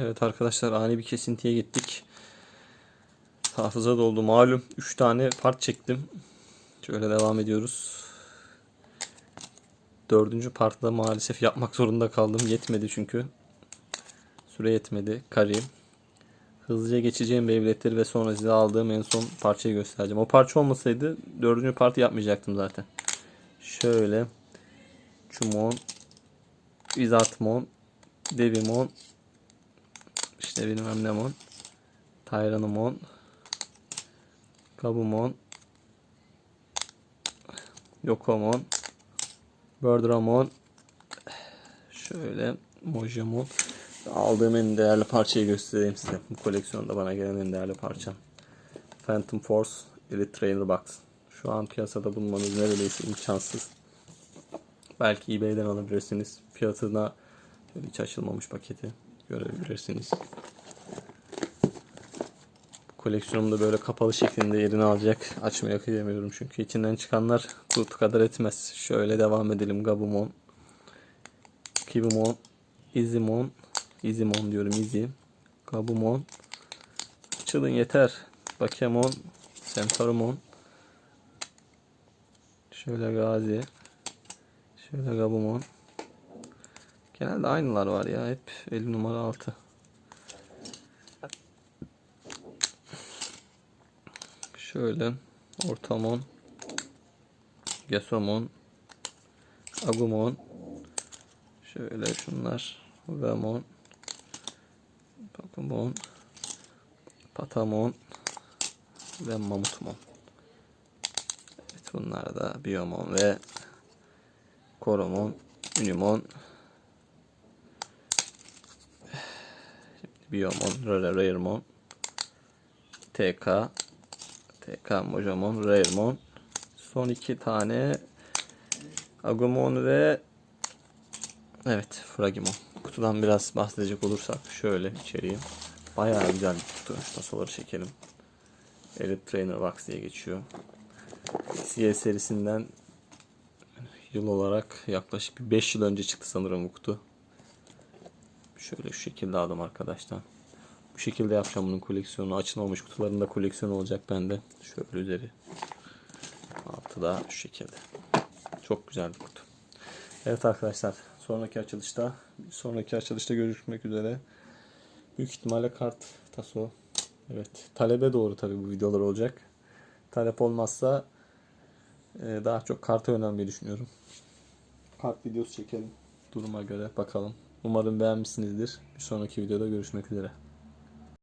Evet arkadaşlar ani bir kesintiye gittik. Hafıza doldu malum. 3 tane part çektim. Şöyle devam ediyoruz. Dördüncü partta maalesef yapmak zorunda kaldım. Yetmedi çünkü. Süre yetmedi. Karim. Hızlıca geçeceğim Beyblade'leri ve sonra size aldığım en son parçayı göstereceğim. O parça olmasaydı dördüncü partı yapmayacaktım zaten. Şöyle. Chumon. Wizardmon. Devimon. İşte bilmem ne mon. Tyrannomon. Gabumon. Yokomon. Birdramon. Şöyle Mojamon. Aldığım en değerli parçayı göstereyim size. Bu koleksiyonda bana gelen en değerli parçam. Phantom Force Elite Trainer Box. Şu an piyasada bulmanız neredeyse imkansız. Belki eBay'den alabilirsiniz. Fiyatına hiç açılmamış paketi görebilirsiniz. Koleksiyonumda böyle kapalı şeklinde yerini alacak. Açmaya kıyamıyorum çünkü içinden çıkanlar kurt kadar etmez. Şöyle devam edelim. Gabumon, Kibumon, Izimon, Izimon diyorum Izi, Gabumon, Çılın yeter. Bakemon, Centaurimon, şöyle Gazi, şöyle Gabumon. Genelde aynılar var ya hep 50 numara altı. Şöyle Ortamon, Gesomon, Agumon, şöyle şunlar Vemon, Pakumon, Patamon ve Mamutmon. Evet bunlar da Biomon ve Koromon, Unimon, Biomon, Rare- Raremon, TK, TK Mojamon, Raremon. Son iki tane Agumon ve evet Fragimon. Kutudan biraz bahsedecek olursak şöyle içeriği. Bayağı güzel bir kutu. Tasoları çekelim. Elite Trainer Box diye geçiyor. CS serisinden yıl olarak yaklaşık bir 5 yıl önce çıktı sanırım bu kutu. Şöyle şu şekilde aldım arkadaşlar. Bu şekilde yapacağım bunun koleksiyonu. Açılmamış kutularında koleksiyon olacak bende. Şöyle üzeri. Altı da şu şekilde. Çok güzel bir kutu. Evet arkadaşlar. Sonraki açılışta sonraki açılışta görüşmek üzere. Büyük ihtimalle kart taso. Evet. Talebe doğru tabii bu videolar olacak. Talep olmazsa e, daha çok karta yönelmeyi düşünüyorum. Kart videosu çekelim. Duruma göre bakalım. Umarım beğenmişsinizdir. Bir sonraki videoda görüşmek üzere.